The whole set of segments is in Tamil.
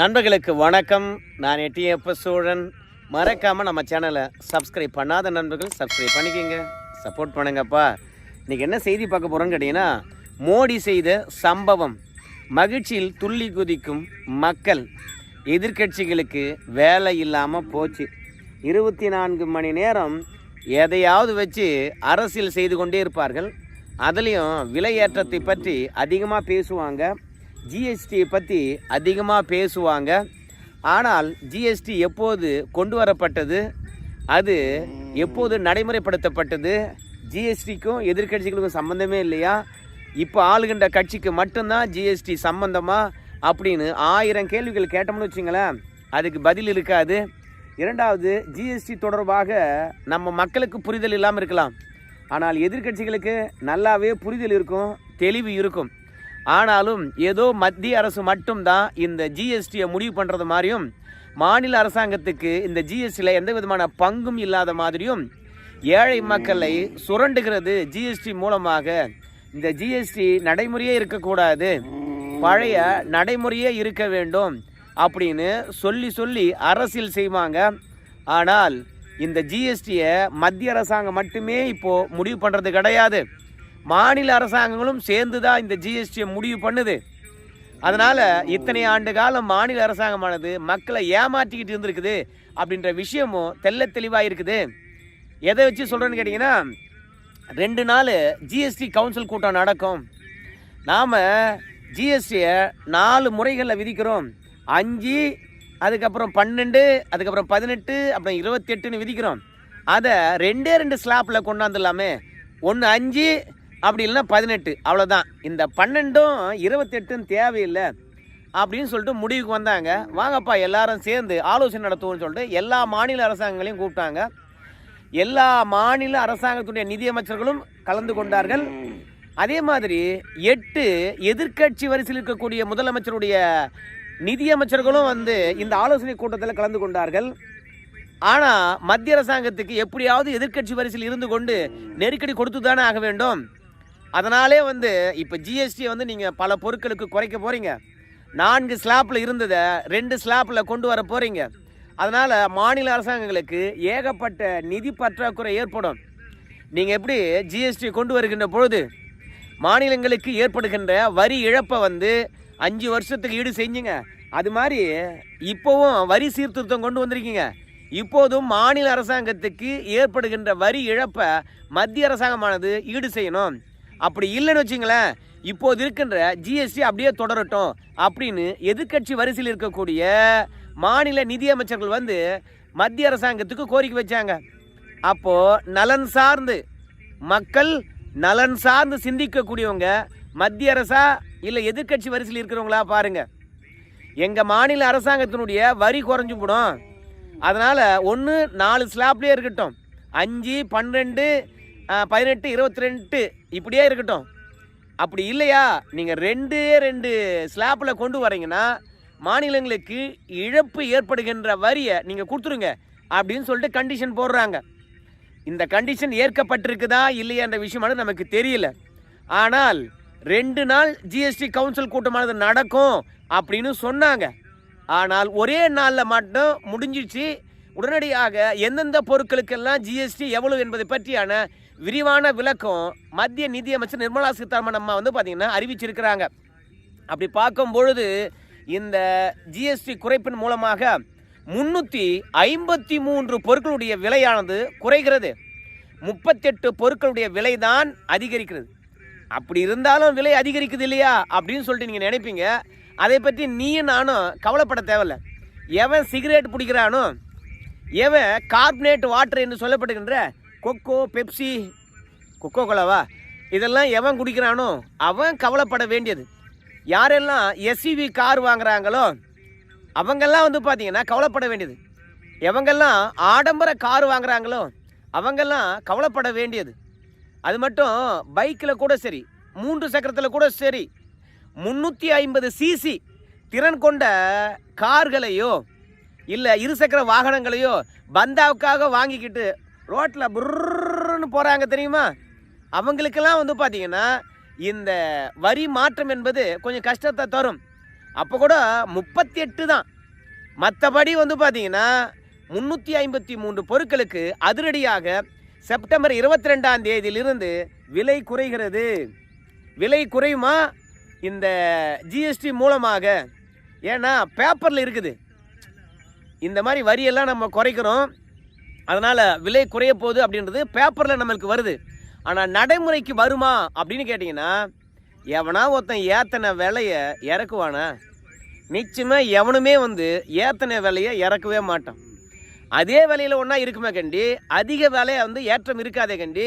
நண்பர்களுக்கு வணக்கம். நான் எட்டியப்ப சோழன். மறக்காமல் நம்ம சேனலை சப்ஸ்கிரைப் பண்ணாத நண்பர்கள் சப்ஸ்கிரைப் பண்ணிக்கோங்க. சப்போர்ட் பண்ணுங்கப்பா. இன்றைக்கி என்ன செய்தி பார்க்க போகிறோன்னு கேட்டிங்கன்னா மோடி செய்த சம்பவம். மகிழ்ச்சியில் துள்ளி குதிக்கும் மக்கள். எதிர்க்கட்சிகளுக்கு வேலை இல்லாமல் போச்சு. இருபத்தி நான்கு மணி நேரம் எதையாவது வச்சு அரசியல் செய்து கொண்டே இருப்பார்கள். அதுலேயும் விலையேற்றத்தை பற்றி அதிகமாக பேசுவாங்க. ஜிஎஸ்டியை பற்றி அதிகமாக பேசுவாங்க. ஆனால் ஜிஎஸ்டி எப்போது கொண்டு வரப்பட்டது? அது எப்போது நடைமுறைப்படுத்தப்பட்டது? ஜிஎஸ்டிக்கும் எதிர்க்கட்சிகளுக்கும் சம்மந்தமே இல்லையா? இப்போ ஆளுகின்ற கட்சிக்கு மட்டும்தான் ஜிஎஸ்டி சம்பந்தமா? அப்படின்னு ஆயிரம் கேள்விகள் கேட்டோம்னு வச்சுங்களேன் அதுக்கு பதில் இருக்காது. இரண்டாவது ஜிஎஸ்டி தொடர்பாக நம்ம மக்களுக்கு புரிதல் இல்லாமல் இருக்கலாம். ஆனால் எதிர்க்கட்சிகளுக்கு நல்லாவே புரிதல் இருக்கும் தெளிவு இருக்கும். ஆனாலும் ஏதோ மத்திய அரசு மட்டும்தான் இந்த ஜிஎஸ்டியை முடிவு பண்ணுறது மாதிரியும் மாநில அரசாங்கத்துக்கு இந்த ஜிஎஸ்டியில் எந்த விதமான பங்கும் இல்லாத மாதிரியும் ஏழை மக்களை சுரண்டுகிறது ஜிஎஸ்டி மூலமாக. இந்த ஜிஎஸ்டி நடைமுறையே இருக்கக்கூடாது. பழைய நடைமுறையே இருக்க வேண்டும் அப்படின்னு சொல்லி சொல்லி அரசியல் செய்வாங்க. ஆனால் இந்த ஜிஎஸ்டியை மத்திய அரசாங்கம் மட்டுமே இப்போது முடிவு பண்ணுறது கிடையாது. மாநில அரசாங்கங்களும் சேர்ந்து தான் இந்த ஜிஎஸ்டியை முடிவு பண்ணுது. அதனால் இத்தனை ஆண்டு காலம் மாநில அரசாங்கமானது மக்களை ஏமாற்றிக்கிட்டு இருந்திருக்குது அப்படின்ற விஷயமும் தெள்ள தெளிவாக இருக்குது. எதை வச்சு சொல்கிறேன்னு கேட்டிங்கன்னா ரெண்டு நாள் ஜிஎஸ்டி கவுன்சில் கூட்டம் நடக்கும். நாம் ஜிஎஸ்டியை நாலு முறைகளில் விதிக்கிறோம். அஞ்சு அதுக்கப்புறம் பன்னெண்டு அதுக்கப்புறம் பதினெட்டு அப்புறம் இருபத்தெட்டுன்னு விதிக்கிறோம். அதை ரெண்டே ரெண்டு ஸ்லாப்பில் கொண்டாந்துடலாமே. ஒன்று அஞ்சு அப்படி இல்லைன்னா பதினெட்டு. அவ்வளோதான் இந்த பன்னெண்டும் இருபத்தெட்டுன்னு தேவையில்லை அப்படின்னு சொல்லிட்டு முடிவுக்கு வந்தாங்க. வாங்கப்பா எல்லாரும் சேர்ந்து ஆலோசனை நடத்துவோம்னு சொல்லிட்டு எல்லா மாநில அரசாங்கங்களையும் கூப்பிட்டாங்க. எல்லா மாநில அரசாங்கத்துடைய நிதியமைச்சர்களும் கலந்து கொண்டார்கள். அதே மாதிரி எட்டு எதிர்க்கட்சி வரிசையில் இருக்கக்கூடிய முதலமைச்சருடைய நிதியமைச்சர்களும் வந்து இந்த ஆலோசனை கூட்டத்தில் கலந்து கொண்டார்கள். ஆனால் மத்திய அரசாங்கத்துக்கு எப்படியாவது எதிர்க்கட்சி வரிசையில் இருந்து கொண்டு நெருக்கடி கொடுத்து தானே ஆக வேண்டும். அதனாலே வந்து இப்போ ஜிஎஸ்டி வந்து நீங்கள் பல பொருட்களுக்கு குறைக்க போகிறீங்க நான்கு ஸ்லாப்பில் இருந்ததை ரெண்டு ஸ்லாப்பில் கொண்டு வர போகிறீங்க அதனால் மாநில அரசாங்கங்களுக்கு ஏகப்பட்ட நிதி பற்றாக்குறை ஏற்படும். நீங்கள் எப்படி ஜிஎஸ்டி கொண்டு வருகின்ற பொழுது மாநிலங்களுக்கு ஏற்படுகின்ற வரி இழப்பை வந்து அஞ்சு வருஷத்துக்கு ஈடு செஞ்சுங்க. அது மாதிரி இப்போவும் வரி சீர்திருத்தம் கொண்டு வந்திருக்கீங்க. இப்போதும் மாநில அரசாங்கத்துக்கு ஏற்படுகின்ற வரி இழப்பை மத்திய அரசாங்கமானது ஈடு செய்யணும். அப்படி இல்லைன்னு வச்சுங்களேன் இப்போது இருக்கின்ற ஜிஎஸ்டி அப்படியே தொடரட்டும் அப்படின்னு எதிர்க்கட்சி வரிசையில் இருக்கக்கூடிய மாநில நிதியமைச்சர்கள் வந்து மத்திய அரசாங்கத்துக்கு கோரிக்கை வச்சாங்க. அப்போது நலன் சார்ந்து மக்கள் நலன் சார்ந்து சிந்திக்கக்கூடியவங்க மத்திய அரசா இல்லை எதிர்க்கட்சி வரிசையில் இருக்கிறவங்களா பாருங்க. எங்கள் மாநில அரசாங்கத்தினுடைய வரி குறைஞ்சு போடும். அதனால் ஒன்று நாலு ஸ்லாப்லேயே இருக்கட்டும். அஞ்சு பன்னெண்டு பதினெட்டு இருபத்தி ரெண்டு இப்படியே இருக்கட்டும். அப்படி இல்லையா? நீங்கள் ரெண்டு ரெண்டு ஸ்லாப்பில் கொண்டு வரீங்கன்னா மாநிலங்களுக்கு இழப்பு ஏற்படுகின்ற வரியை நீங்கள் கொடுத்துருங்க அப்படின்னு சொல்லிட்டு கண்டிஷன் போடுறாங்க. இந்த கண்டிஷன் ஏற்கப்பட்டிருக்குதா இல்லையான்ற விஷயமானது நமக்கு தெரியல. ஆனால் ரெண்டு நாள் ஜிஎஸ்டி கவுன்சில் கூட்டமானது நடக்கும் அப்படின்னு சொன்னாங்க. ஆனால் ஒரே நாளில் மட்டும் முடிஞ்சிச்சு. உடனடியாக எந்தெந்த பொருட்களுக்கெல்லாம் ஜிஎஸ்டி எவ்வளவு என்பதை பற்றியான விரிவான விளக்கம் மத்திய நிதியமைச்சர் நிர்மலா சீதாராமன் அம்மா வந்து பார்த்தீங்கன்னா அறிவிச்சிருக்கிறாங்க. அப்படி பார்க்கும் பொழுது இந்த ஜிஎஸ்டி குறைப்பின் மூலமாக முன்னூற்றி ஐம்பத்தி மூன்று பொருட்களுடைய விலையானது குறைகிறது. முப்பத்தெட்டு பொருட்களுடைய விலை தான் அதிகரிக்கிறது. அப்படி இருந்தாலும் விலை அதிகரிக்குது இல்லையா? அப்படின்னு சொல்லிட்டு நீங்கள் நினைப்பீங்க. அதை பற்றி நீயும் நானும் கவலைப்பட தேவையில்ல. எவன் சிகரெட் பிடிக்கிறானோ எவன் கார்பனேட் வாட்டர் என்று சொல்லப்படுகின்ற கொக்கோ பெப்சி கொக்கோ கோலாவா இதெல்லாம் எவன் குடிக்கிறானோ அவன் கவலைப்பட வேண்டியது. யாரெல்லாம் எஸ்இவி கார் வாங்குறாங்களோ அவங்கெல்லாம் வந்து பார்த்தீங்கன்னா கவலைப்பட வேண்டியது. எவங்கெல்லாம் ஆடம்பர கார் வாங்குறாங்களோ அவங்கெல்லாம் கவலைப்பட வேண்டியது. அது மட்டும் பைக்கில் கூட சரி மூன்று சக்கரத்தில் கூட சரி முந்நூற்றி ஐம்பது சிசி திறன் கொண்ட கார்களையோ இல்லை இருசக்கர வாகனங்களையோ பந்தாவுக்காக வாங்கிக்கிட்டு ரோட்டில் புர்ன்னு போகிறாங்க தெரியுமா? அவங்களுக்கெல்லாம் வந்து பார்த்தீங்கன்னா இந்த வரி மாற்றம் என்பது கொஞ்சம் கஷ்டத்தை தரும். அப்போ கூட முப்பத்தி எட்டு தான். மற்றபடி வந்து பார்த்தீங்கன்னா முந்நூற்றி ஐம்பத்தி மூன்று பொருட்களுக்கு அதிரடியாக செப்டம்பர் இருபத்தி ரெண்டாம் தேதியிலிருந்து விலை குறைகிறது. விலை குறையுமா? இந்த ஜிஎஸ்டி மூலமாக. ஏன்னா பேப்பரில் இருக்குது. இந்த மாதிரி வரியெல்லாம் நம்ம குறைக்கிறோம். அதனால் விலை குறைய போகுது அப்படின்றது பேப்பரில் நம்மளுக்கு வருது. ஆனால் நடைமுறைக்கு வருமா அப்படின்னு கேட்டிங்கன்னா எவனா ஒருத்தன் ஏத்தனை விலையை இறக்குவானா? நிச்சயமாக எவனுமே வந்து ஏத்தனை விலையை இறக்கவே மாட்டான். அதே விலையில் ஒன்றா இருக்குமே கண்டி அதிக விலையை வந்து ஏற்றம் இருக்காதே கண்டி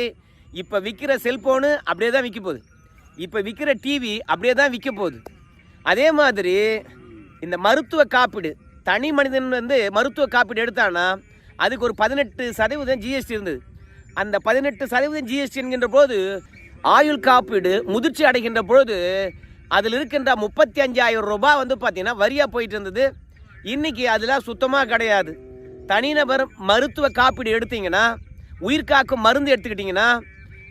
இப்போ விற்கிற செல்ஃபோனு அப்படியே தான் விற்க போகுது. இப்போ விற்கிற டிவி அப்படியே தான் விற்க போகுது. அதே மாதிரி இந்த மருத்துவ காப்பீடு தனி மனிதன் வந்து மருத்துவ காப்பீடு எடுத்தானா அதுக்கு ஒரு பதினெட்டு சதவீதம் ஜிஎஸ்டி இருந்தது. அந்த பதினெட்டு சதவீதம் ஜிஎஸ்டி என்கின்ற போது ஆயுள் காப்பீடு முதிர்ச்சி அடைகின்ற பொழுது அதில் இருக்கின்ற முப்பத்தி அஞ்சாயிரம் ரூபாய் வந்து பார்த்தீங்கன்னா வரியாக போயிட்டு இருந்தது. இன்னைக்கு அதெல்லாம் சுத்தமாக கிடையாது. தனிநபர் மருத்துவ காப்பீடு எடுத்தீங்கன்னா உயிர்காக்கும் மருந்து எடுத்துக்கிட்டிங்கன்னா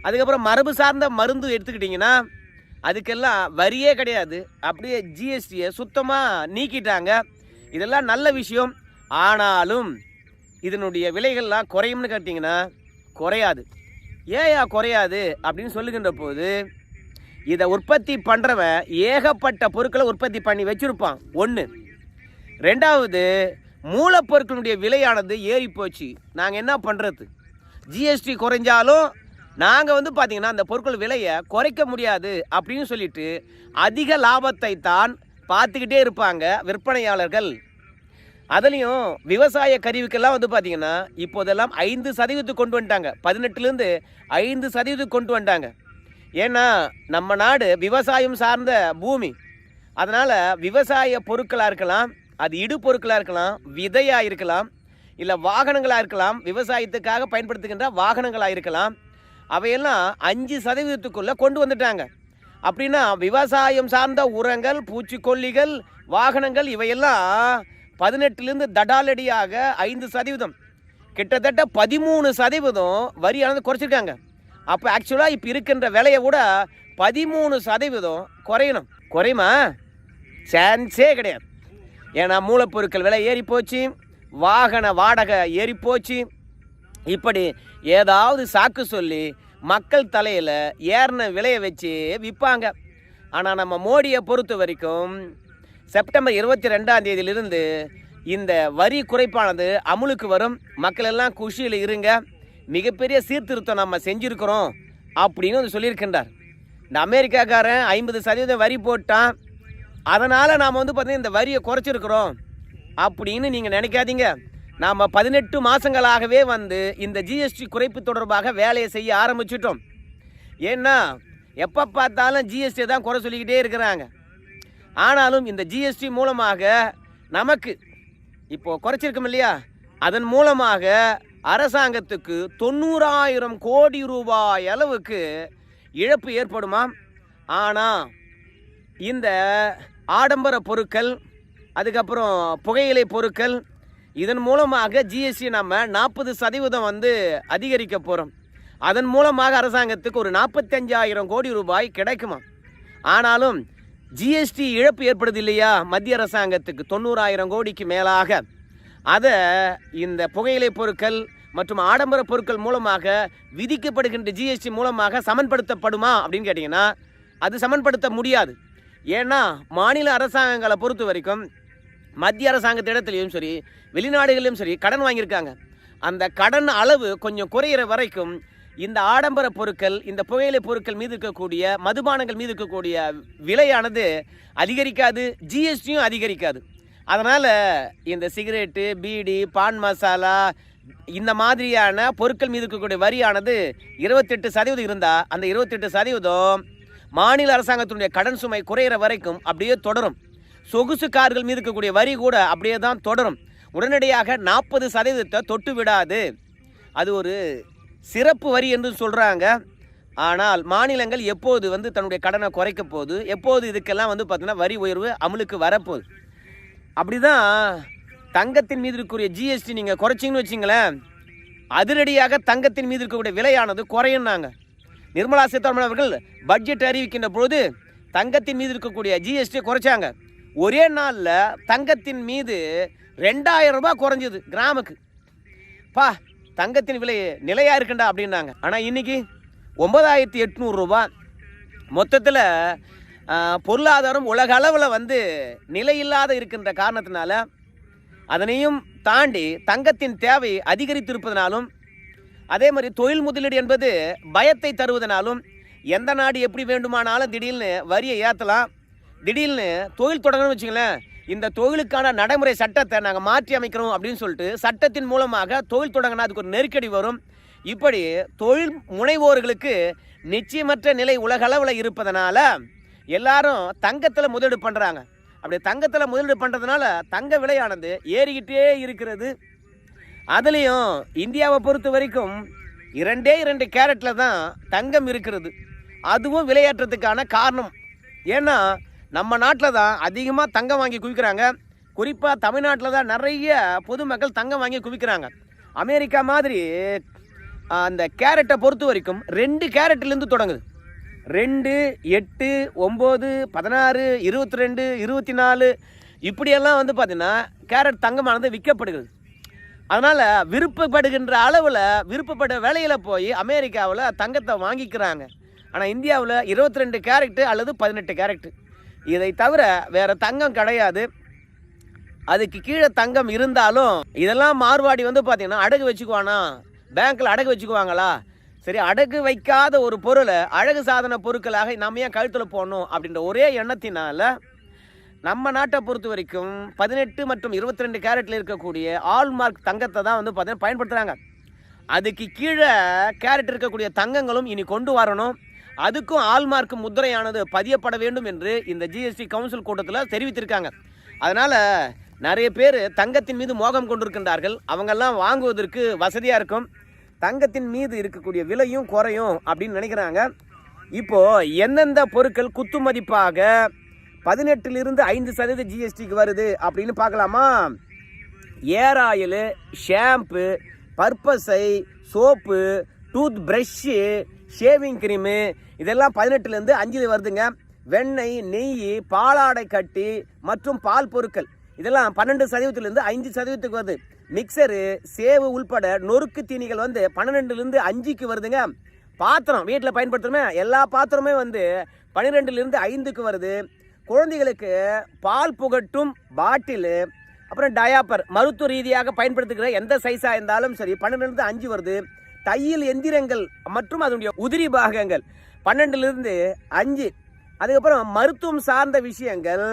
அதுக்கப்புறம் மரபு சார்ந்த மருந்து எடுத்துக்கிட்டிங்கன்னா அதுக்கெல்லாம் வரியே கிடையாது. அப்படியே ஜிஎஸ்டியை சுத்தமாக நீக்கிட்டாங்க. இதெல்லாம் நல்ல விஷயம். ஆனாலும் இதனுடைய விலைகள்லாம் குறையும்னு கேட்டிங்கன்னா குறையாது. ஏயா குறையாது அப்படின்னு சொல்லுகின்ற போது இதை உற்பத்தி பண்ணுறவன் ஏகப்பட்ட பொருட்களை உற்பத்தி பண்ணி வச்சுருப்பான். ஒன்று ரெண்டாவது மூலப்பொருட்களுடைய விலையானது ஏறி போச்சு. நாங்கள் என்ன பண்ணுறது ஜிஎஸ்டி குறைஞ்சாலும் நாங்கள் வந்து பார்த்திங்கன்னா அந்த பொருட்கள் விலையை குறைக்க முடியாது அப்படின்னு சொல்லிட்டு அதிக லாபத்தை தான் பார்த்துக்கிட்டே இருப்பாங்க விற்பனையாளர்கள். அதுலேயும் விவசாய கருவிக்கெல்லாம் வந்து பார்த்தீங்கன்னா இப்போதெல்லாம் ஐந்து சதவீதத்துக்கு கொண்டு வந்துட்டாங்க. பதினெட்டுலேருந்து ஐந்து சதவீதத்துக்கு கொண்டு வந்துட்டாங்க. ஏன்னா நம்ம நாடு விவசாயம் சார்ந்த பூமி. அதனால் விவசாய பொருட்களாக இருக்கலாம் அது இடு பொருட்களாக இருக்கலாம் விதையாக இருக்கலாம் இல்லை வாகனங்களாக இருக்கலாம் விவசாயத்துக்காக பயன்படுத்துகின்ற வாகனங்களாக இருக்கலாம் அவையெல்லாம் அஞ்சு சதவீதத்துக்குள்ளே கொண்டு வந்துட்டாங்க. அப்படின்னா விவசாயம் சார்ந்த உரங்கள் பூச்சிக்கொல்லிகள் வாகனங்கள் இவையெல்லாம் பதினெட்டுலேருந்து தடாலடியாக ஐந்து சதவீதம். கிட்டத்தட்ட பதிமூணு சதவீதம் வரியானது குறைச்சிருக்காங்க. அப்போ ஆக்சுவலாக இப்போ இருக்கின்ற விலையை கூட பதிமூணு சதவீதம் குறையணும். குறையுமா? சான்ஸே கிடையாது. ஏன்னா மூலப்பொருட்கள் விலை ஏறி போச்சு வாகன வாடகை ஏறி போச்சு. இப்படி ஏதாவது சாக்கு சொல்லி மக்கள் தலையில் ஏறின விலையை வச்சு விற்பாங்க. ஆனால் நம்ம மோடியை பொறுத்த வரைக்கும் செப்டம்பர் இருபத்தி ரெண்டாம் தேதியிலிருந்து இந்த வரி குறைப்பானது அமுலுக்கு வரும். மக்கள் எல்லாம் குஷியில் இருங்க. மிகப்பெரிய சீர்திருத்தம் நம்ம செஞ்சுருக்கிறோம் அப்படின்னு வந்து சொல்லியிருக்கின்றார். இந்த அமெரிக்காக்காரன் ஐம்பது சதவீதம் வரி போட்டான். அதனால் நாம் வந்து பார்த்திங்கன்னா இந்த வரியை குறைச்சிருக்கிறோம் அப்படின்னு நீங்கள் நினைக்காதீங்க. நாம் பதினெட்டு மாதங்களாகவே வந்து இந்த ஜிஎஸ்டி குறைப்பு தொடர்பாக வேலையை செய்ய ஆரம்பிச்சிட்டோம். ஏன்னா எப்போ பார்த்தாலும் ஜிஎஸ்டி தான் குறை சொல்லிக்கிட்டே இருக்கிறாங்க. ஆனாலும் இந்த ஜிஎஸ்டி மூலமாக நமக்கு இப்போது குறைச்சிருக்கோம் இல்லையா? அதன் மூலமாக அரசாங்கத்துக்கு தொண்ணூறாயிரம் கோடி ரூபாய் அளவுக்கு இழப்பு ஏற்படுமாம் ஆனால் இந்த ஆடம்பர பொருட்கள் அதுக்கப்புறம் புகையிலை பொருட்கள் இதன் மூலமாக ஜிஎஸ்டி நம்ம நாற்பது சதவீதம் வந்து அதிகரிக்க போகிறோம் அதன் மூலமாக அரசாங்கத்துக்கு ஒரு நாற்பத்தஞ்சாயிரம் கோடி ரூபாய் கிடைக்குமா ஆனாலும் ஜிஎஸ்டி இழப்பு ஏற்படுது இல்லையா? மத்திய அரசாங்கத்துக்கு தொண்ணூறாயிரம் கோடிக்கு மேலாக. அதை இந்த புகையிலை பொருட்கள் மற்றும் ஆடம்பர பொருட்கள் மூலமாக விதிக்கப்படுகின்ற ஜிஎஸ்டி மூலமாக சமன்படுத்தப்படுமா அப்படின்னு கேட்டிங்கன்னா அது சமன்படுத்த முடியாது. ஏன்னா மாநில அரசாங்கங்களை பொறுத்த வரைக்கும் மத்திய அரசாங்கத்திடத்துலையும் சரி வெளிநாடுகளிலும் சரி கடன் வாங்கியிருக்காங்க. அந்த கடன் அளவு கொஞ்சம் குறையிற வரைக்கும் இந்த ஆடம்பர பொருட்கள் இந்த புகையிலை பொருட்கள் மீது இருக்கக்கூடிய மதுபானங்கள் மீது இருக்கக்கூடிய விலையானது அதிகரிக்காது ஜிஎஸ்டியும் அதிகரிக்காது. அதனால் இந்த சிகரெட்டு பீடி பான் மசாலா இந்த மாதிரியான பொருட்கள் மீது இருக்கக்கூடிய வரியானது இருபத்தெட்டு சதவீதம் இருந்தால் அந்த இருபத்தெட்டு சதவீதம் மாநில அரசாங்கத்தினுடைய கடன் சுமை குறையிற வரைக்கும் அப்படியே தொடரும். சொகுசு கார்கள் மீது இருக்கக்கூடிய வரி கூட அப்படியே தான் தொடரும். உடனடியாக நாற்பது சதவீதத்தை தொட்டு விடாது. அது ஒரு சிறப்பு வரி என்று சொல்கிறாங்க ஆனால் மாநிலங்கள் எப்போது வந்து தன்னுடைய கடனை குறைக்க போகுது? எப்போது இதுக்கெல்லாம் வந்து பார்த்திங்கன்னா வரி உயர்வு அமலுக்கு வரப்போகுது? அப்படி தான் தங்கத்தின் மீது இருக்கக்கூடிய ஜிஎஸ்டி நீங்கள் குறைச்சிங்கன்னு வச்சிங்களேன் அதிரடியாக தங்கத்தின் மீது இருக்கக்கூடிய விலையானது குறையும்னாங்க. நிர்மலா சீதாராமன் அவர்கள் பட்ஜெட் அறிவிக்கின்ற பொழுது தங்கத்தின் மீது இருக்கக்கூடிய ஜிஎஸ்டி குறைச்சாங்க. ஒரே நாளில் தங்கத்தின் மீது ரெண்டாயிரம் ரூபாய் குறைஞ்சது கிராமுக்கு. பா தங்கத்தின் விலை நிலையாக இருக்குண்டா அப்படின்னாங்க. ஆனால் இன்னைக்கு ஒன்பதாயிரத்தி எட்நூறுரூபா மொத்தத்தில் பொருளாதாரம் உலக அளவில் வந்து நிலையில்லாத இருக்கின்ற காரணத்தினால அதனையும் தாண்டி தங்கத்தின் தேவை அதிகரித்திருப்பதனாலும் அதே மாதிரி தொழில் முதலீடு என்பது பயத்தை தருவதனாலும் எந்த நாடு எப்படி வேண்டுமானாலும் திடீர்னு வரியை ஏற்றலாம் திடீர்னு தொழில் தொடங்கணும்னு வச்சுங்களேன் இந்த தொழிலுக்கான நடைமுறை சட்டத்தை நாங்கள் மாற்றி அமைக்கிறோம் அப்படின்னு சொல்லிட்டு சட்டத்தின் மூலமாக தொழில் தொடங்கினா அதுக்கு ஒரு நெருக்கடி வரும். இப்படி தொழில் முனைவோர்களுக்கு நிச்சயமற்ற நிலை உலகளவில் இருப்பதனால எல்லாரும் தங்கத்தில் முதலீடு பண்ணுறாங்க அப்படி தங்கத்தில் முதலீடு பண்ணுறதுனால தங்க விலையானது ஏறிக்கிட்டே இருக்கிறது. அதுலேயும் இந்தியாவை பொறுத்த வரைக்கும் இரண்டே இரண்டு கேரட்டில் தான் தங்கம் இருக்கிறது. அதுவும் விளையாட்டுறதுக்கான காரணம். ஏன்னா நம்ம நாட்டில் தான் அதிகமாக தங்கம் வாங்கி குவிக்கிறாங்க. குறிப்பாக தமிழ்நாட்டில் தான் நிறைய பொதுமக்கள் தங்கம் வாங்கி குவிக்கிறாங்க. அமெரிக்கா மாதிரி அந்த கேரட்டை பொறுத்த வரைக்கும் ரெண்டு கேரட்லேருந்து தொடங்குது. ரெண்டு எட்டு ஒம்பது பதினாறு இருபத்தி ரெண்டு இருபத்தி நாலு இப்படியெல்லாம் வந்து பார்த்திங்கன்னா கேரட் தங்கமானது விற்கப்படுகிறது. அதனால் விருப்பப்படுகின்ற அளவில் விருப்பப்பட்ட விலையில் போய் அமெரிக்காவில் தங்கத்தை வாங்கிக்கிறாங்க. ஆனால் இந்தியாவில் இருபத்தி ரெண்டு கேரட்டு அல்லது பதினெட்டு கேரட்டு. இதை தவிர வேறு தங்கம் கிடையாது. அதுக்கு கீழே தங்கம் இருந்தாலும் இதெல்லாம் மார்வாடி வந்து பார்த்தீங்கன்னா அடகு வச்சுக்குவானா? பேங்க்கில் அடகு வச்சுக்குவாங்களா? சரி அடகு வைக்காத ஒரு பொருளை அழகு சாதன பொருட்களாக நம்ம ஏன் கழுத்தில் போடணும் அப்படின்ற ஒரே எண்ணத்தினால நம்ம நாட்டை பொறுத்த வரைக்கும் பதினெட்டு மற்றும் இருபத்தி ரெண்டு கேரட்டில் இருக்கக்கூடிய ஆல்மார்க் தங்கத்தை தான் வந்து பார்த்தீங்கன்னா பயன்படுத்துகிறாங்க அதுக்கு கீழே கேரட் இருக்கக்கூடிய தங்கங்களும் இனி கொண்டு வரணும். அதுக்கும் ஆல்மார்க் முத்திரையானது பதியப்பட வேண்டும் என்று இந்த ஜிஎஸ்டி கவுன்சில் கூட்டத்தில் தெரிவித்திருக்காங்க. அதனால் நிறைய பேர் தங்கத்தின் மீது மோகம் கொண்டிருக்கின்றார்கள். அவங்கெல்லாம் வாங்குவதற்கு வசதியாக இருக்கும். தங்கத்தின் மீது இருக்கக்கூடிய விலையும் குறையும் அப்படின்னு நினைக்கிறாங்க. இப்போது எந்தெந்த பொருட்கள் குத்து மதிப்பாக பதினெட்டிலிருந்து ஐந்து சதவீத ஜிஎஸ்டிக்கு வருது அப்படின்னு பார்க்கலாமா? Hair oil shampoo பர்பஸை soap tooth brush shaving cream இதெல்லாம் பதினெட்டுலேருந்து அஞ்சில் வருதுங்க. வெண்ணெய் நெய் பாலாடை கட்டி மற்றும் பால் பொருட்கள். இதெல்லாம் பன்னெண்டு சதவீதத்துலேருந்து அஞ்சு சதவீதத்துக்கு வருது. மிக்சரு சேவு உள்பட நொறுக்கு தீனிகள் வந்து பன்னெண்டுலேருந்து அஞ்சுக்கு வருதுங்க. பாத்திரம் வீட்டில் பயன்படுத்துகிறோமே எல்லா பாத்திரமே வந்து பன்னிரெண்டுலேருந்து ஐந்துக்கு வருது. குழந்தைகளுக்கு பால் புகட்டும் பாட்டிலு அப்புறம் டயாப்பர் மருத்துவ ரீதியாக பயன்படுத்துகிற எந்த சைஸாக இருந்தாலும் சரி பன்னெண்டுலேருந்து அஞ்சு வருது. தையல் எந்திரங்கள் மற்றும் அதனுடைய உதிரி பாகங்கள். பன்னெண்டுலேருந்து அஞ்சு. அதுக்கப்புறம் மருத்துவம் சார்ந்த விஷயங்கள்.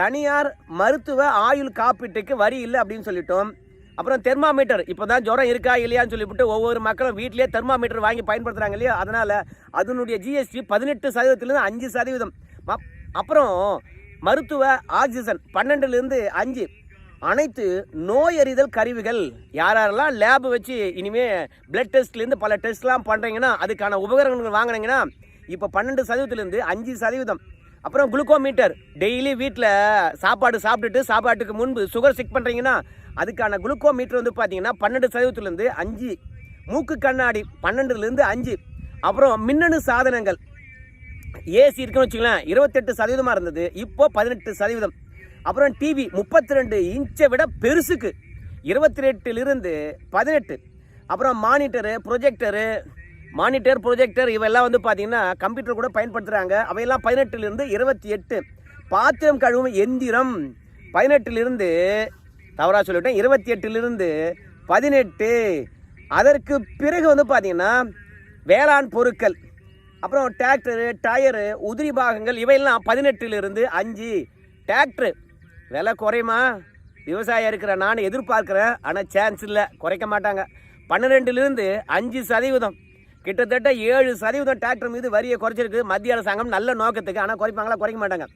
தனியார் மருத்துவ ஆயுள் காப்பீட்டுக்கு வரி இல்லை அப்படின்னு சொல்லிட்டோம். அப்புறம் தெர்மாமீட்டர். இப்போ தான் ஜுரம் இருக்கா இல்லையான்னு சொல்லிவிட்டு ஒவ்வொரு மக்களும் வீட்டிலே தெர்மாமீட்டர் வாங்கி பயன்படுத்துகிறாங்க இல்லையா? அதனால் அதனுடைய ஜிஎஸ்டி பதினெட்டு சதவீதத்துலேருந்து அஞ்சு சதவீதம். அப்புறம் மருத்துவ ஆக்சிஜன் பன்னெண்டுலேருந்து அஞ்சு. அனைத்து நோயறிதல் கருவிகள் யார் யாரெல்லாம் லேப் வச்சு இனிமேல் பிளட் டெஸ்ட்லேருந்து பல டெஸ்ட்லாம் பண்ணுறீங்கன்னா அதுக்கான உபகரணங்கள் வாங்கினீங்கன்னா இப்போ பன்னெண்டு சதவீதத்துலேருந்து அஞ்சு சதவீதம். அப்புறம் குளுக்கோமீட்டர் டெய்லி வீட்டில் சாப்பாடு சாப்பிட்டுட்டு சாப்பாட்டுக்கு முன்பு சுகர் செக் பண்ணுறீங்கன்னா அதுக்கான குளுக்கோமீட்டர் வந்து பார்த்தீங்கன்னா பன்னெண்டு சதவீதத்துலேருந்து அஞ்சு. மூக்கு கண்ணாடி பன்னெண்டுலேருந்து அஞ்சு. அப்புறம் மின்னணு சாதனங்கள். ஏசி இருக்குன்னு வச்சுக்கலாம் இருபத்தெட்டு சதவீதமாக இருந்தது. இப்போ பதினெட்டு சதவீதம். அப்புறம் டிவி முப்பத்தி ரெண்டு இன்ச்சை விட பெருசுக்கு. இருபத்தி ரெட்டிலிருந்து பதினெட்டு. அப்புறம் மானிட்டரு ப்ரொஜெக்டரு மானிட்டர் ப்ரொஜெக்டர் இவெல்லாம் வந்து பார்த்தீங்கன்னா கம்ப்யூட்டர் கூட பயன்படுத்துகிறாங்க அவையெல்லாம் பதினெட்டுலேருந்து இருபத்தி எட்டு பாத்திரம் கழுவும் எந்திரம் பதினெட்டுலேருந்து தவறாக சொல்லிவிட்டேன் இருபத்தி எட்டுலேருந்து பதினெட்டு. அதற்கு பிறகு வந்து பார்த்தீங்கன்னா வேளாண் பொருட்கள் அப்புறம் டிராக்டரு டயரு உதிரி பாகங்கள் இவையெல்லாம் பதினெட்டுலேருந்து அஞ்சு. டிராக்டரு விலை குறையுமா? விவசாயம் இருக்கிற நான் எதிர்பார்க்குறேன். ஆனால் சான்ஸ் இல்லை. குறைக்க மாட்டாங்க. பன்னிரெண்டுலேருந்து அஞ்சு சதவீதம். கிட்டத்தட்ட ஏழு சதவீதம் டிராக்டர் மீது வரியை குறைச்சிருக்கு. மத்திய அரசாங்கம் நல்ல நோக்கத்துக்கு. ஆனால் குறைப்பாங்களா? குறைக்க மாட்டாங்க.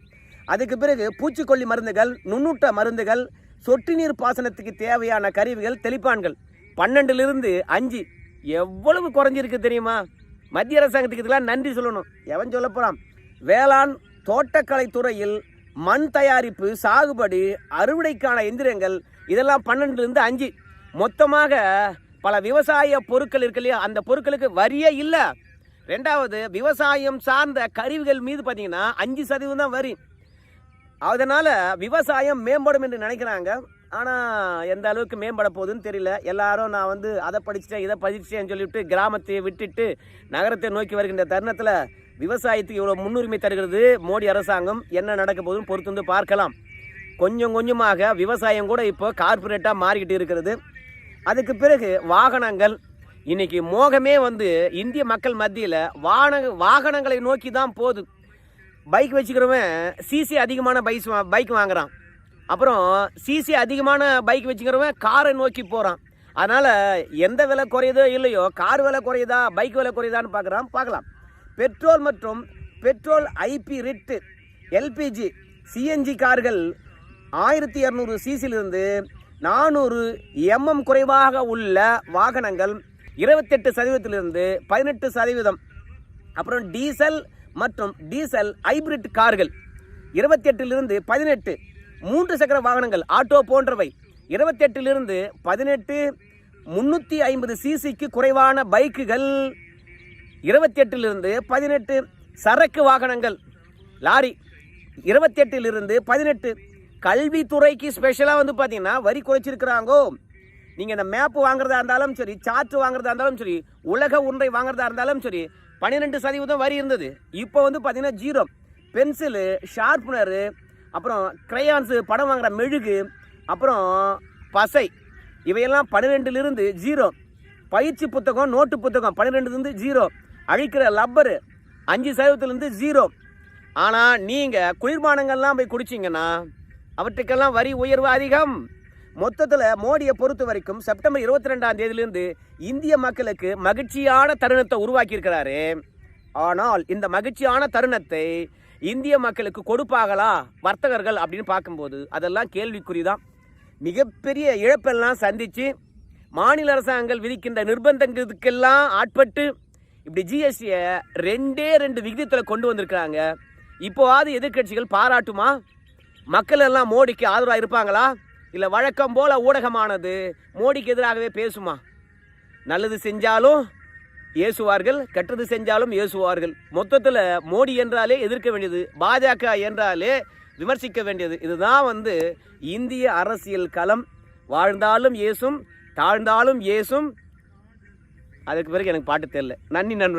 அதுக்கு பிறகு பூச்சிக்கொல்லி மருந்துகள் நுண்ணூட்ட மருந்துகள் சொட்டு நீர் பாசனத்துக்கு தேவையான கருவிகள் தெளிப்பான்கள். பன்னெண்டுலேருந்து அஞ்சு. எவ்வளவு குறைஞ்சிருக்கு தெரியுமா? மத்திய அரசாங்கத்துக்கு இதெல்லாம் நன்றி சொல்லணும். எவன் சொல்ல போகிறான் வேளாண் தோட்டக்கலை துறையில் மண் தயாரிப்பு சாகுபடி அறுவடைக்கான எந்திரங்கள் இதெல்லாம் பன்னெண்டுலேருந்து அஞ்சு. மொத்தமாக பல விவசாய பொருட்கள் இருக்கு இல்லையா? அந்த பொருட்களுக்கு வரியே இல்லை. ரெண்டாவது விவசாயம் சார்ந்த கருவிகள் மீது பார்த்தீங்கன்னா அஞ்சு சதவீதம் தான் வரி. அதனால் விவசாயம் மேம்படும் என்று நினைக்கிறாங்க. ஆனால் எந்த அளவுக்கு மேம்பட போகுதுன்னு தெரியல. எல்லாரும் நான் வந்து அதை படிச்சிட்டேன் இதை படிச்சிட்டேன்னு சொல்லிவிட்டு கிராமத்தை விட்டுட்டு நகரத்தை நோக்கி வருகின்ற தருணத்தில் விவசாயத்துக்கு இவ்வளோ முன்னுரிமை தருகிறது. மோடி அரசாங்கம் என்ன நடக்க போகுதுன்னு பொறுத்து வந்து பார்க்கலாம். கொஞ்சம் கொஞ்சமாக விவசாயம் கூட இப்போ கார்ப்பரேட்டாக மாறிக்கிட்டு இருக்கிறது. அதுக்கு பிறகு வாகனங்கள். இன்னைக்கு மோகமே வந்து இந்திய மக்கள் மத்தியில் வாகன வாகனங்களை நோக்கி தான் போகுது. பைக் வச்சுக்கிறவன் சிசி அதிகமான பைஸ் பைக் வாங்குறான். அப்புறம் சிசி அதிகமான பைக் வச்சுக்கிறவன் காரை நோக்கி போகிறான் அதனால் எந்த விலை குறையுதோ இல்லையோ கார் விலை குறையுதா பைக் விலை குறையுதான்னு பார்க்குறான் பார்க்கலாம் பெட்ரோல் மற்றும் petrol hybrid LPG CNG கார்கள் ஆயிரத்தி இரநூறு சிசிலிருந்து நானூறு எம்எம் குறைவாக உள்ள வாகனங்கள் இருபத்தெட்டு சதவீதத்திலிருந்து பதினெட்டு சதவீதம். அப்புறம் டீசல் மற்றும் டீசல் ஹைபிரிட் கார்கள் இருபத்தெட்டிலிருந்து பதினெட்டு. மூன்று சக்கர வாகனங்கள் ஆட்டோ போன்றவை இருபத்தெட்டிலிருந்து பதினெட்டு. முன்னூற்றி ஐம்பது சிசிக்கு குறைவான பைக்குகள் இருபத்தெட்டிலிருந்து பதினெட்டு சரக்கு வாகனங்கள். லாரி. இருபத்தெட்டிலிருந்து பதினெட்டு கல்வித்துறைக்கு ஸ்பெஷலாக வந்து பார்த்தீங்கன்னா வரி குறைச்சிருக்கிறாங்கோ. நீங்கள் இந்த மேப்பு வாங்குறதா இருந்தாலும் சரி சார்ட் வாங்குறதா இருந்தாலும் சரி உலக உன்றை வாங்குறதா இருந்தாலும் சரி பன்னிரெண்டு சதவீதம் வரி இருந்தது. இப்போ வந்து பார்த்தீங்கன்னா ஜீரோ பென்சிலு ஷார்ப்னரு அப்புறம் க்ரையான்ஸு படம் வாங்குற மெழுகு அப்புறம் பசை. இவையெல்லாம் பன்னிரெண்டுலேருந்து ஜீரோ பயிற்சி புத்தகம் நோட்டு புத்தகம் பன்னிரெண்டுலேருந்து ஜீரோ அழிக்கிற லப்பரு. அஞ்சு சதவீதத்துலேருந்து ஜீரோ ஆனால் நீங்கள் குளிர்பானங்கள்லாம் போய் குடிச்சிங்கன்னா அவற்றுக்கெல்லாம் வரி உயர்வு அதிகம். மொத்தத்தில் மோடியை பொறுத்த வரைக்கும் செப்டம்பர் இருபத்தி ரெண்டாம் தேதியிலிருந்து இந்திய மக்களுக்கு மகிழ்ச்சியான தருணத்தை உருவாக்கியிருக்கிறாரு. ஆனால் இந்த மகிழ்ச்சியான தருணத்தை இந்திய மக்களுக்கு கொடுப்பாங்களா வர்த்தகர்கள் அப்படின்னு பார்க்கும்போது அதெல்லாம் கேள்விக்குறி தான் மிகப்பெரிய இழப்பெல்லாம் சந்தித்து மாநில அரசாங்கங்கள் விதிக்கின்ற நிர்பந்தங்களுக்கெல்லாம் ஆட்பட்டு இப்படி ஜிஎஸ்டியை ரெண்டே ரெண்டு விகிதத்தில் கொண்டு வந்திருக்கிறாங்க. இப்போவாது எதிர்க்கட்சிகள் பாராட்டுமா? மக்கள் எல்லாம் மோடிக்கு ஆதரவாக இருப்பாங்களா? இல்லை வழக்கம் போல் ஊடகமானது மோடிக்கு எதிராகவே பேசுமா? நல்லது செஞ்சாலும் ஏசுவார்கள் கெட்டது செஞ்சாலும் ஏசுவார்கள். மொத்தத்தில் மோடி என்றாலே எதிர்க்க வேண்டியது பாஜக என்றாலே விமர்சிக்க வேண்டியது. இதுதான் வந்து இந்திய அரசியல் களம். வாழ்ந்தாலும் ஏசும் தாழ்ந்தாலும் ஏசும் அதுக்கு பிறகு எனக்கு பாட்டு தெரியல. நன்றி நண்பர்